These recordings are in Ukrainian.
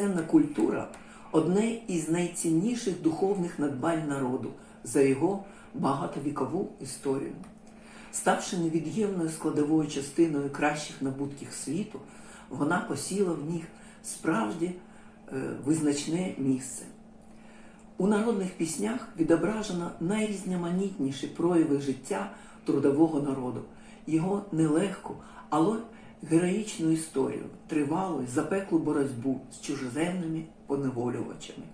Українська культура одне із найцінніших духовних надбань народу за його багатовікову історію. Ставши невід'ємною складовою частиною кращих набутків світу, вона посіла в них справді е, визначне місце. У народних піснях відображено найрізноманітніші прояви життя трудового народу, його нелегку, але героїчну історію, тривалу запеклу боротьбу з чужоземними поневолювачами.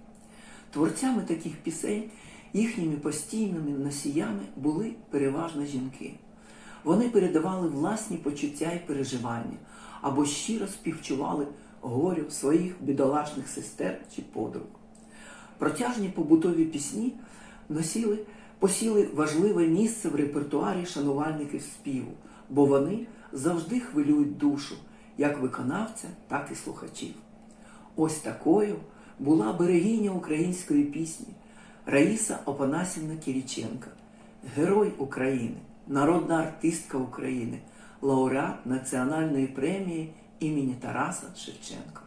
Творцями таких пісень, їхніми постійними носіями були переважно жінки. Вони передавали власні почуття і переживання або щиро співчували горю своїх бідолашних сестер чи подруг. Протяжні побутові пісні носили, посіли важливе місце в репертуарі шанувальників співу, бо вони завжди хвилюють душу як виконавця, так і слухачів. Ось такою була берегиня української пісні Раїса Опанасівна Кіріченка, герой України, народна артистка України, лауреат Національної премії імені Тараса Шевченка.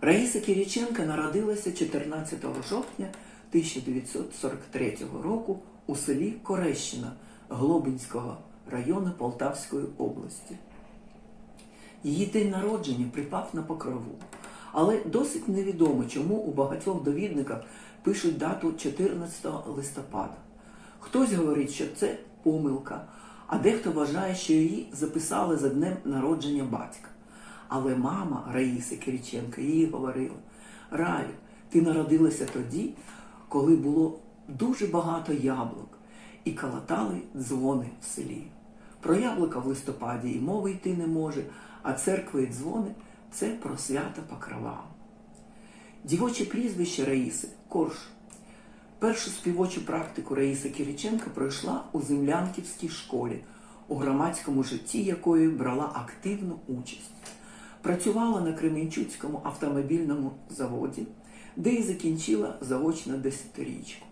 Раїса Кіріченка народилася 14 жовтня 1943 року у селі Корещина Глобинського району Полтавської області. Її день народження припав на покрову, але досить невідомо, чому у багатьох довідниках пишуть дату 14 листопада. Хтось говорить, що це помилка, а дехто вважає, що її записали за днем народження батька. Але мама Раїси Кириченка їй говорила: Раю, ти народилася тоді, коли було дуже багато яблук, і калатали дзвони в селі. Про яблука в листопаді і мови йти не може, а церкви і дзвони це про свята покрова. Дівоче прізвище Раїси Корж. Першу співочу практику Раїса Кириченка пройшла у землянківській школі, у громадському житті якої брала активну участь. Працювала на Кременчуцькому автомобільному заводі, де й закінчила заочно десятирічку.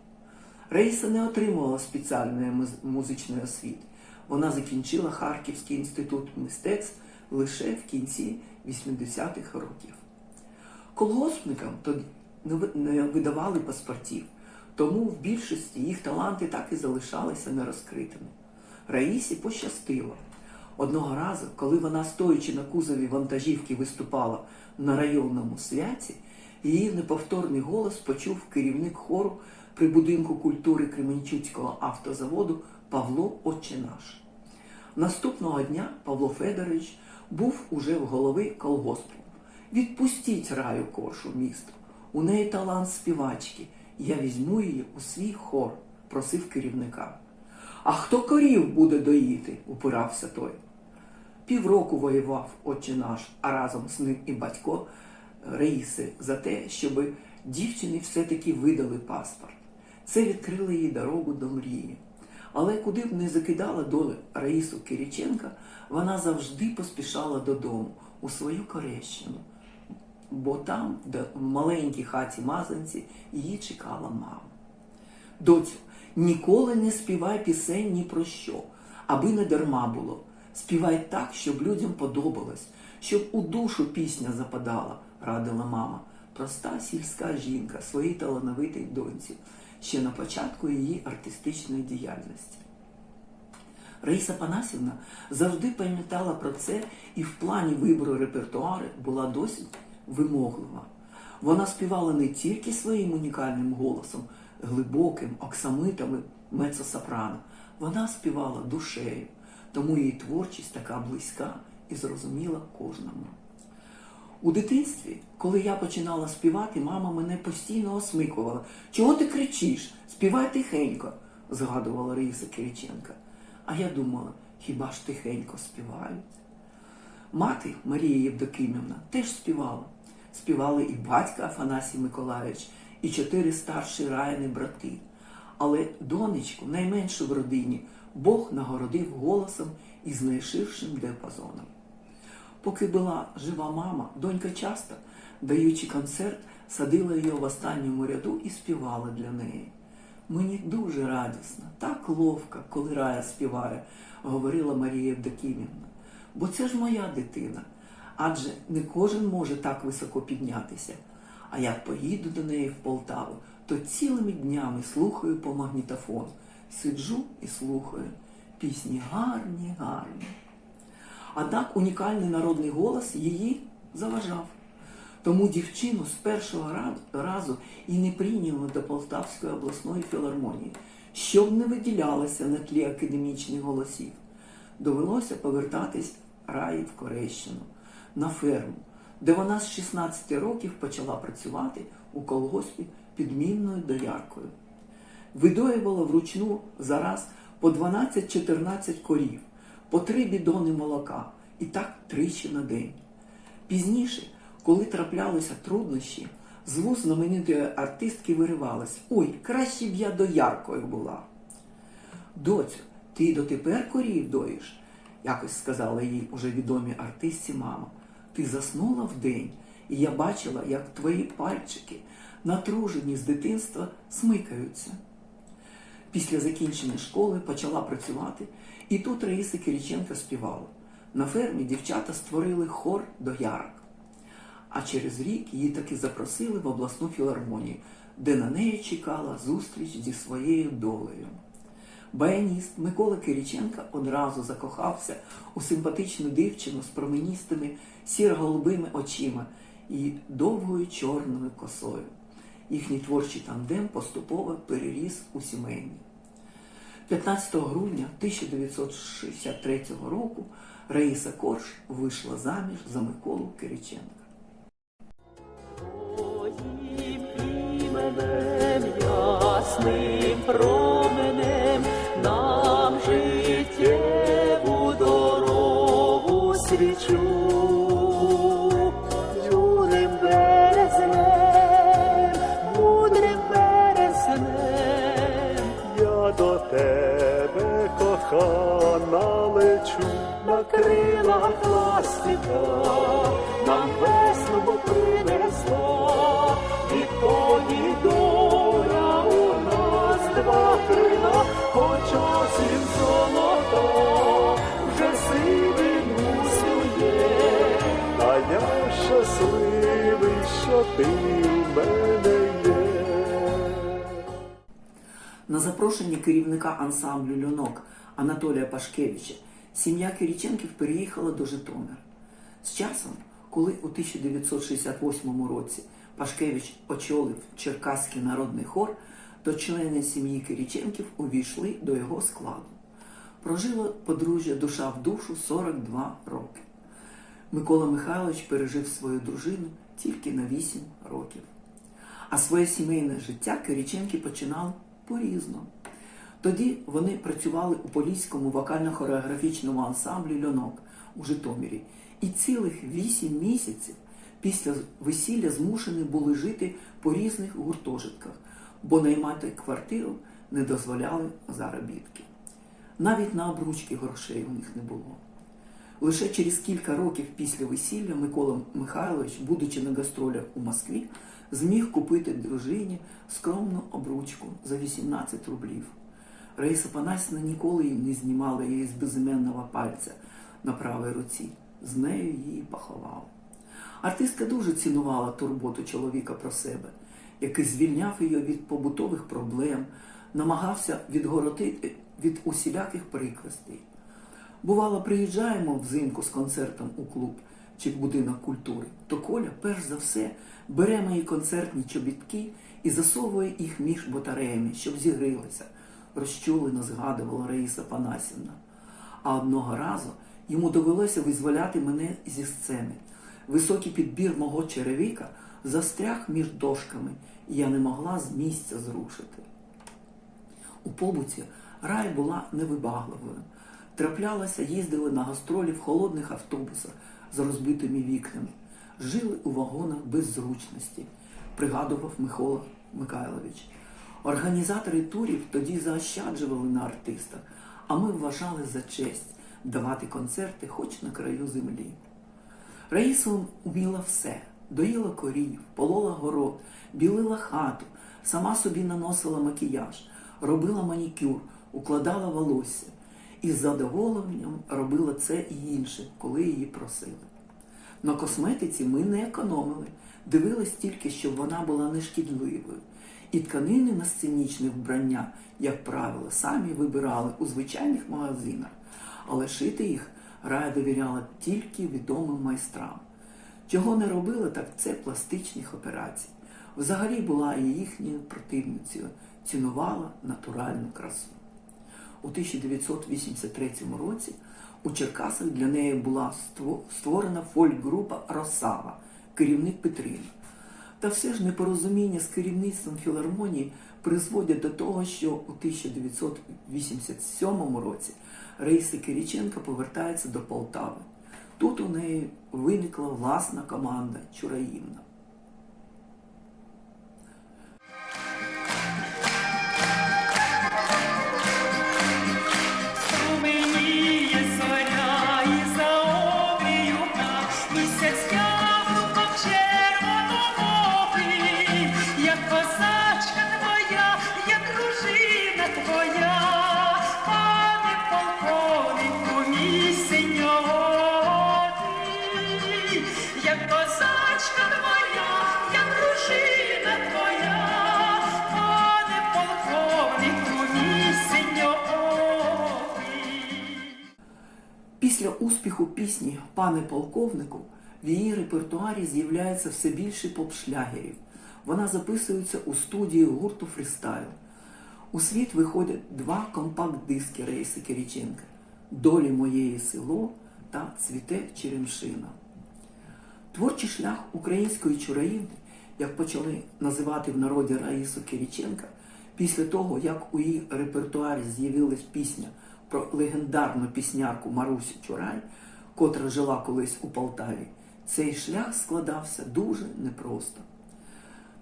Раїса не отримувала спеціальної музичної освіти. Вона закінчила Харківський інститут мистецтв лише в кінці 80-х років. Колгоспникам тоді не видавали паспортів, тому в більшості їх таланти так і залишалися нерозкритими. Раїсі пощастило. Одного разу, коли вона, стоячи на кузові вантажівки, виступала на районному святі, її неповторний голос почув керівник хору при будинку культури Кременчуцького автозаводу Павло Отченаш. Наступного дня Павло Федорович був уже в голови колгоспу. Відпустіть раю коршу місто. У неї талант співачки. Я візьму її у свій хор, просив керівника. А хто корів буде доїти? упирався той. Півроку воював отче наш, а разом з ним і батько Раїси за те, щоб дівчині все-таки видали паспорт. Це відкрило їй дорогу до мрії. Але куди б не закидала доля Раїсу Кириченка, вона завжди поспішала додому, у свою Корещину. Бо там, де в маленькій хаті Мазанці, її чекала мама. Доцю, ніколи не співай пісень ні про що, аби не дарма було. Співай так, щоб людям подобалось, щоб у душу пісня западала, радила мама. Проста сільська жінка своїй талановитій доньці, ще на початку її артистичної діяльності. Раїса Панасівна завжди пам'ятала про це і в плані вибору репертуару була досить вимоглива. Вона співала не тільки своїм унікальним голосом, глибоким, оксамитами мецо-сопрано, вона співала душею, тому її творчість така близька і зрозуміла кожному. У дитинстві, коли я починала співати, мама мене постійно осмикувала. Чого ти кричиш? Співай тихенько, згадувала Раїса Кириченка. А я думала, хіба ж тихенько співають? Мати Марія Євдокимівна теж співала. Співали і батька Афанасій Миколаївич, і чотири старші раяни брати. Але донечку, найменшу в родині, Бог нагородив голосом із найширшим діапазоном. Поки була жива мама, донька часто, даючи концерт, садила її в останньому ряду і співала для неї. Мені дуже радісно, так ловко, коли Рая співає, говорила Марія Евдокімівна. Бо це ж моя дитина. Адже не кожен може так високо піднятися. А як поїду до неї в Полтаву, то цілими днями слухаю по магнітофону. Сиджу і слухаю. Пісні гарні, гарні. Однак унікальний народний голос її заважав. Тому дівчину з першого разу і не прийняли до Полтавської обласної філармонії, щоб не виділялася на тлі академічних голосів. Довелося повертатись Раї в Корещину на ферму, де вона з 16 років почала працювати у колгоспі підмінною дояркою. Видоювала вручну зараз по 12-14 корів, по три бідони молока, і так тричі на день. Пізніше, коли траплялися труднощі, з вуз знаменитої артистки виривалась Ой, краще б я дояркою була. Доцю, ти дотепер корів доїш, якось сказала їй уже відомі артистці мама. Ти заснула вдень, і я бачила, як твої пальчики, натружені з дитинства, смикаються. Після закінчення школи почала працювати, і тут Раїса Кириченка співала. На фермі дівчата створили хор доярок. А через рік її таки запросили в обласну філармонію, де на неї чекала зустріч зі своєю долею. Баяніст Микола Кириченка одразу закохався у симпатичну дівчину з променістими сіро-голубими очима і довгою чорною косою. Їхній творчий тандем поступово переріс у сімейний. 15 грудня 1963 року Раїса Корж вийшла заміж за Миколу Кириченка. Твоїм променем ластівка, нам весну принесла, відтоді доля у нас два крила, хоч осінь золота, вже сивий мусує, а я щасливий, що ти в мене. На запрошення керівника ансамблю Льонок Анатолія Пашкевича сім'я Кириченків переїхала до Житомира. З часом, коли у 1968 році Пашкевич очолив Черкаський народний хор, то члени сім'ї Кириченків увійшли до його складу. Прожило подружжя душа в душу 42 роки. Микола Михайлович пережив свою дружину тільки на 8 років. А своє сімейне життя Кириченки починали по-різному. Тоді вони працювали у Поліському вокально-хореографічному ансамблі Льонок у Житомирі. І цілих вісім місяців після весілля змушені були жити по різних гуртожитках, бо наймати квартиру не дозволяли заробітки. Навіть на обручки грошей у них не було. Лише через кілька років після весілля Микола Михайлович, будучи на гастролях у Москві, зміг купити дружині скромну обручку за 18 рублів. Раїса Панасівна ніколи не знімала її з безіменного пальця на правій руці. З нею її поховали. Артистка дуже цінувала турботу чоловіка про себе, який звільняв її від побутових проблем, намагався відгородити від усіляких прикростей. Бувало, приїжджаємо взимку з концертом у клуб чи в будинок культури, то Коля, перш за все, бере мої концертні чобітки і засовує їх між батареями, щоб зігрілися, розчулено згадувала Раїса Панасівна. А одного разу йому довелося визволяти мене зі сцени. Високий підбір мого черевика застряг між дошками, і я не могла з місця зрушити. У побуті рай була невибагливою. Траплялася, їздили на гастролі в холодних автобусах з розбитими вікнами, жили у вагонах без зручності, пригадував Микола Михайлович. Організатори турів тоді заощаджували на артистах, а ми вважали за честь давати концерти хоч на краю землі. Раїса вміла все: доїла корів, полола город, білила хату, сама собі наносила макіяж, робила манікюр, укладала волосся і з задоволенням робила це і інше, коли її просили. На косметиці ми не економили, дивились тільки, щоб вона була нешкідливою. І тканини на сценічне вбрання, як правило, самі вибирали у звичайних магазинах, але шити їх Рая довіряла тільки відомим майстрам. Чого не робила, так це пластичних операцій. Взагалі була і їхньою противницею, цінувала натуральну красу. У 1983 році у Черкасах для неї була створена фольк-група Росава, керівник Петрина. Та все ж непорозуміння з керівництвом філармонії призводять до того, що у 1987 році Раїса Киріченка повертається до Полтави. Тут у неї виникла власна команда Чураївна. Успіху пісні Пане полковнику в її репертуарі з'являється все більше поп-шлягерів. Вона записується у студії гурту Фрістайл. У світ виходять два компакт-диски Рейси Кириченка Долі моєї село та Цвіте Черемшина. Творчий шлях української чураївни, як почали називати в народі Раїсу Кириченка, після того, як у її репертуарі з'явилась пісня про легендарну піснярку Марусю Чурай, котра жила колись у Полтаві, цей шлях складався дуже непросто.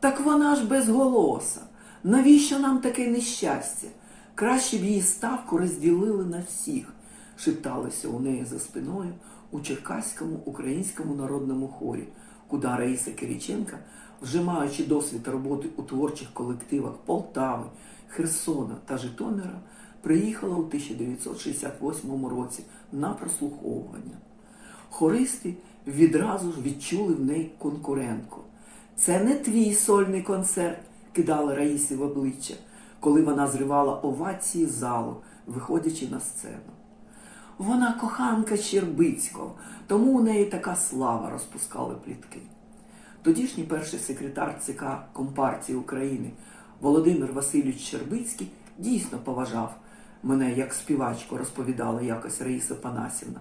Так вона ж безголоса. Навіщо нам таке нещастя? Краще б її ставку розділили на всіх, шепталося у неї за спиною у Черкаському українському народному хорі, куди Раїса Кириченка, вже маючи досвід роботи у творчих колективах Полтави, Херсона та Житомира, приїхала у 1968 році на прослуховування. Хористи відразу ж відчули в неї конкурентку. Це не твій сольний концерт, кидала Раїсі в обличчя, коли вона зривала овації залу, виходячи на сцену. Вона коханка Щербицького, тому у неї така слава розпускали плітки. Тодішній перший секретар ЦК Компартії України Володимир Васильович Щербицький дійсно поважав мене як співачку, розповідала якось Раїса Панасівна.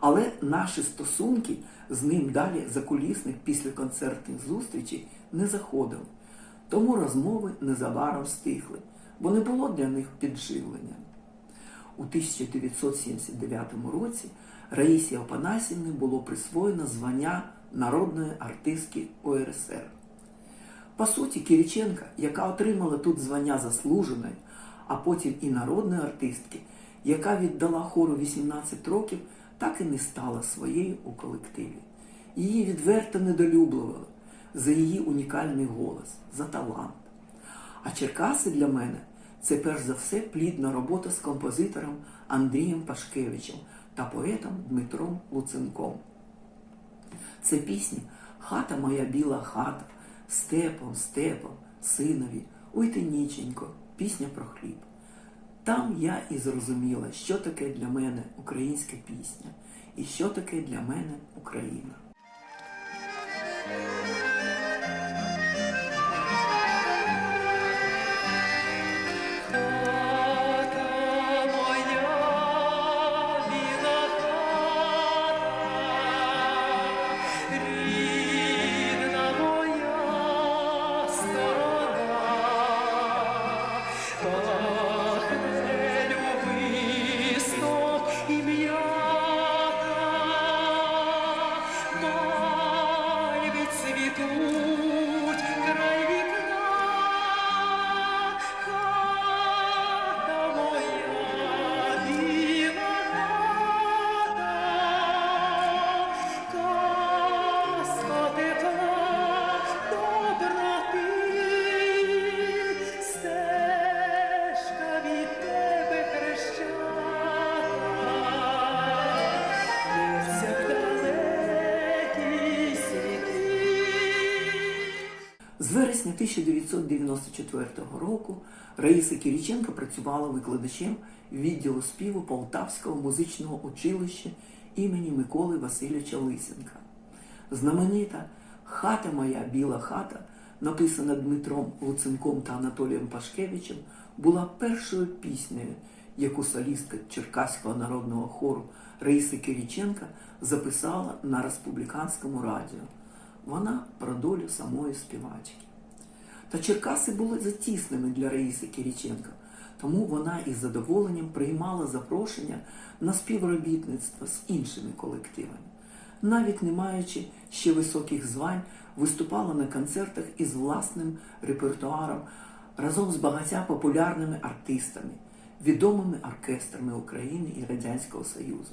Але наші стосунки з ним далі закулісних післяконцертних зустрічей не заходили. Тому розмови незабаром стихли, бо не було для них підживлення. У 1979 році Раїсі Опанасівні було присвоєно звання народної артистки УРСР. По суті, Кириченка, яка отримала тут звання заслуженої, а потім і народної артистки, яка віддала хору 18 років, так і не стала своєю у колективі. Її відверто недолюблювали за її унікальний голос, за талант. А Черкаси для мене це перш за все плідна робота з композитором Андрієм Пашкевичем та поетом Дмитром Луценком. Це пісні Хата моя біла хата, степом, степом, синові, ой ти ніченько, пісня про хліб. Там я і зрозуміла, що таке для мене українська пісня і що таке для мене Україна. Вересня 1994 року Раїса Кириченко працювала викладачем відділу співу Полтавського музичного училища імені Миколи Васильовича Лисенка. Знаменита Хата моя біла хата, написана Дмитром Луценком та Анатолієм Пашкевичем, була першою піснею, яку солістка Черкаського народного хору Раїса Кириченка записала на республіканському радіо. Вона про долю самої співачки. Та Черкаси були затісними для Раїси Кириченка, тому вона із задоволенням приймала запрошення на співробітництво з іншими колективами. Навіть не маючи ще високих звань, виступала на концертах із власним репертуаром разом з багатьма популярними артистами, відомими оркестрами України і Радянського Союзу,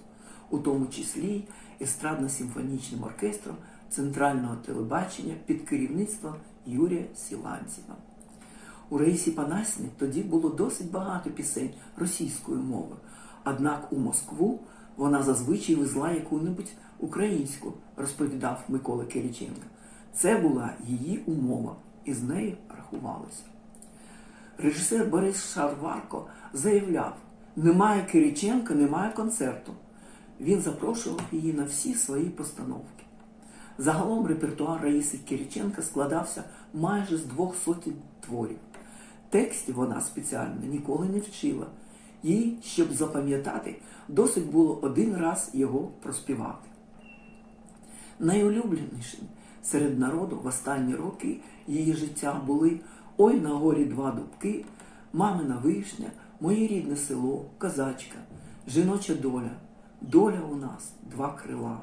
у тому числі естрадно-симфонічним оркестром центрального телебачення під керівництвом Юрія Сіланцева. У Раїсі Панасні тоді було досить багато пісень російською мовою, однак у Москву вона зазвичай везла яку-небудь українську, розповідав Микола Кириченко. Це була її умова, і з нею рахувалося. Режисер Борис Шарварко заявляв: немає Кириченка, немає концерту. Він запрошував її на всі свої постановки. Загалом репертуар Раїси Кириченка складався майже з двох сотень творів. Текстів вона спеціально ніколи не вчила. Їй, щоб запам'ятати, досить було один раз його проспівати. Найулюбленішим серед народу в останні роки її життя були Ой на горі два дубки, Мамина вишня, Моє рідне село, Козачка, Жіноча доля, доля у нас два крила.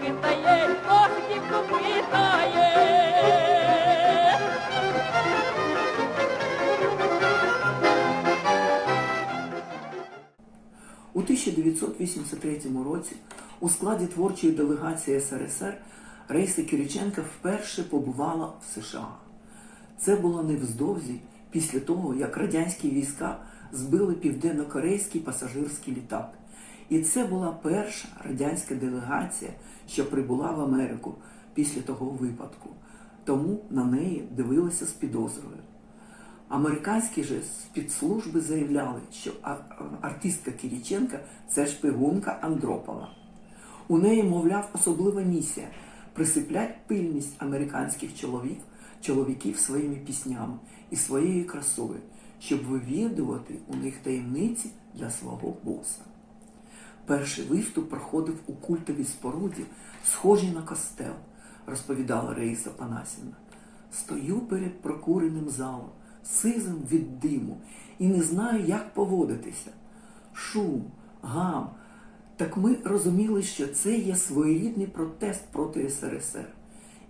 Хитає, ох, дівку. У 1983 році у складі творчої делегації СРСР Рейса Кириченка вперше побувала в США. Це було невздовзі після того, як радянські війська збили південно-корейський пасажирський літак. І це була перша радянська делегація, що прибула в Америку після того випадку. Тому на неї дивилися з підозрою. Американські же спецслужби заявляли, що артистка Кириченка – це шпигунка Андропова. У неї, мовляв, особлива місія присиплять пильність американських чоловік, чоловіків своїми піснями і своєю красою, щоб вивідувати у них таємниці для свого боса. Перший виступ проходив у культовій споруді, схожій на костел, розповідала Раїса Панасівна. Стою перед прокуреним залом, сизим від диму, і не знаю, як поводитися. Шум, гам. Так ми розуміли, що це є своєрідний протест проти СРСР.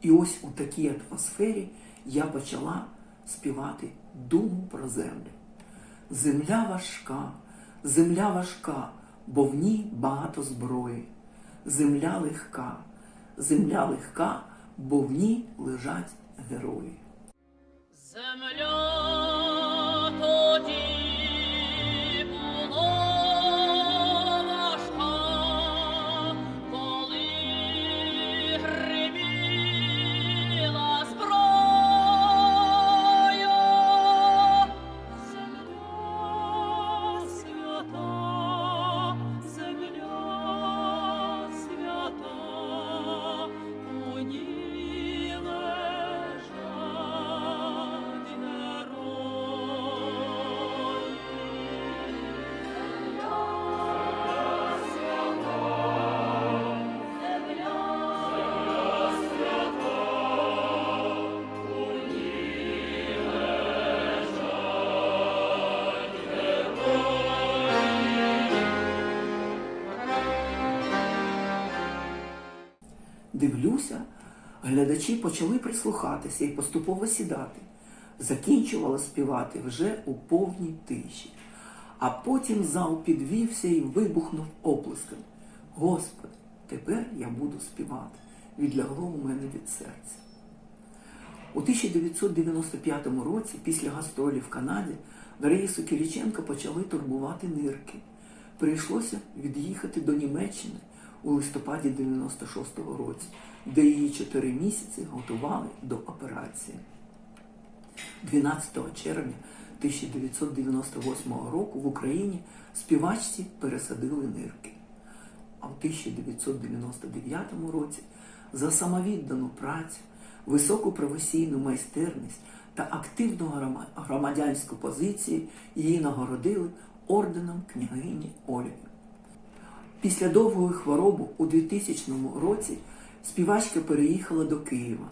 І ось у такій атмосфері я почала співати думу про землю. Земля важка, земля важка, бо в ній багато зброї. Земля легка, земля легка, бо в ній лежать герої. Земля Глядачі почали прислухатися і поступово сідати. Закінчувала співати вже у повній тиші. А потім зал підвівся і вибухнув оплесками. Господи, тепер я буду співати. Відлягло у мене від серця. У 1995 році, після гастролі в Канаді, Раїсу Кириченко почали турбувати нирки. Прийшлося від'їхати до Німеччини у листопаді 96-го році, де її 4 місяці готували до операції. 12 червня 1998 року в Україні співачці пересадили нирки. А в 1999 році за самовіддану працю, високу професійну майстерність та активну громадянську позицію її нагородили орденом княгині Ольги. Після довгої хвороби у 2000 році співачка переїхала до Києва.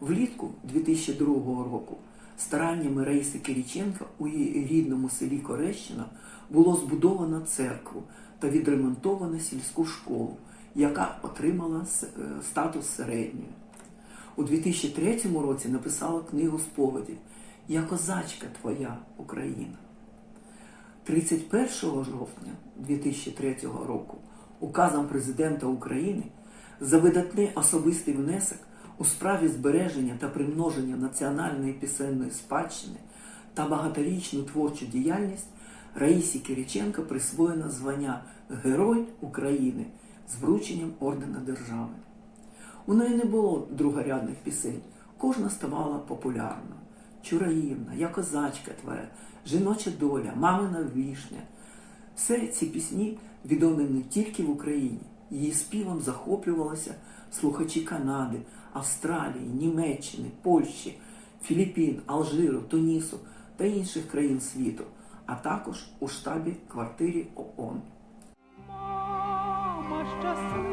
Влітку 2002 року стараннями Раїси Кириченка у її рідному селі Корещина було збудовано церкву та відремонтовано сільську школу, яка отримала е, статус середньої. У 2003 році написала книгу сповідей Я козачка твоя Україна. 31 жовтня 2003 року указом президента України за видатний особистий внесок у справі збереження та примноження національної пісенної спадщини та багаторічну творчу діяльність Раїсі Кириченко присвоєно звання Герой України з врученням ордена держави. У неї не було другорядних пісень, кожна ставала популярною. Чураївна, я козачка твоя, жіноча доля, мамина вішня. Все ці пісні відомі не тільки в Україні. Її співом захоплювалися слухачі Канади, Австралії, Німеччини, Польщі, Філіппін, Алжиру, Тунісу та інших країн світу, а також у штабі квартирі ООН. Мама щаслива,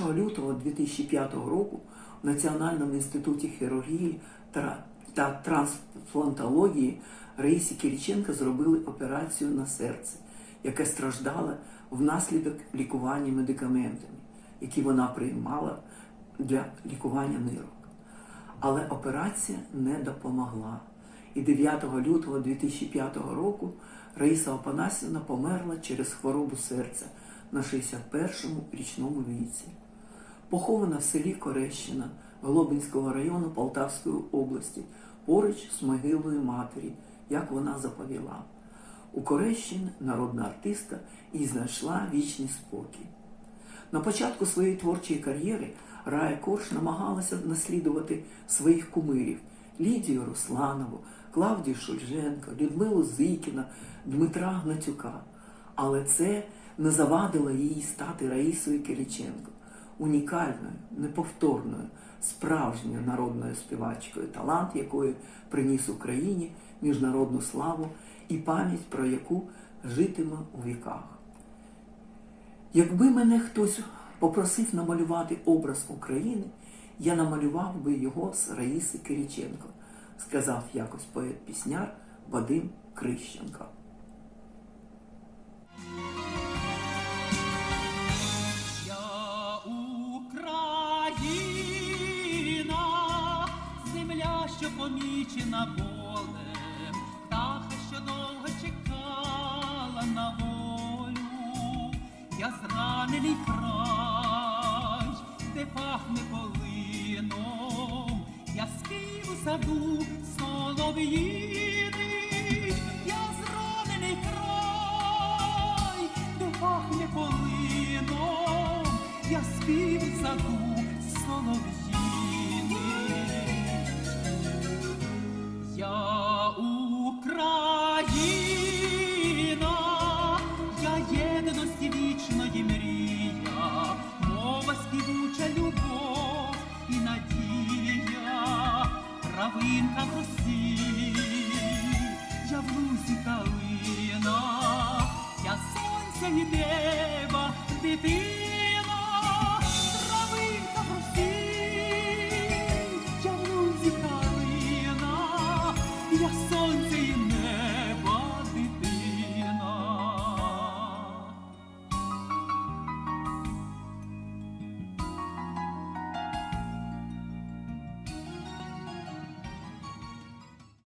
1 лютого 2005 року в Національному інституті хірургії та, трансплантології Раїсі Кириченко зробили операцію на серце, яке страждало внаслідок лікування медикаментами, які вона приймала для лікування нирок. Але операція не допомогла. І 9 лютого 2005 року Раїса Опанасівна померла через хворобу серця на 61-му річному віці. Похована в селі Корещина Глобинського району Полтавської області поруч з могилою матері, як вона заповіла. У Корещині народна артистка і знайшла вічний спокій. На початку своєї творчої кар'єри Рая Корж намагалася наслідувати своїх кумирів Лідію Русланову, Клавдію Шульженко, Людмилу Зикіна, Дмитра Гнатюка. Але це не завадило їй стати Раїсою Кириченко, унікальною, неповторною, справжньою народною співачкою, талант якої приніс Україні міжнародну славу і пам'ять про яку житиме у віках. Якби мене хтось попросив намалювати образ України, я намалював би його з Раїси Кириченко, сказав якось поет-пісняр Вадим Крищенко. Помічена болем, птаха, що довго чекала на волю, я зранений край, де пахне полином, я спів у саду солов'їний, я зранений край, де пахне полином, я спів у саду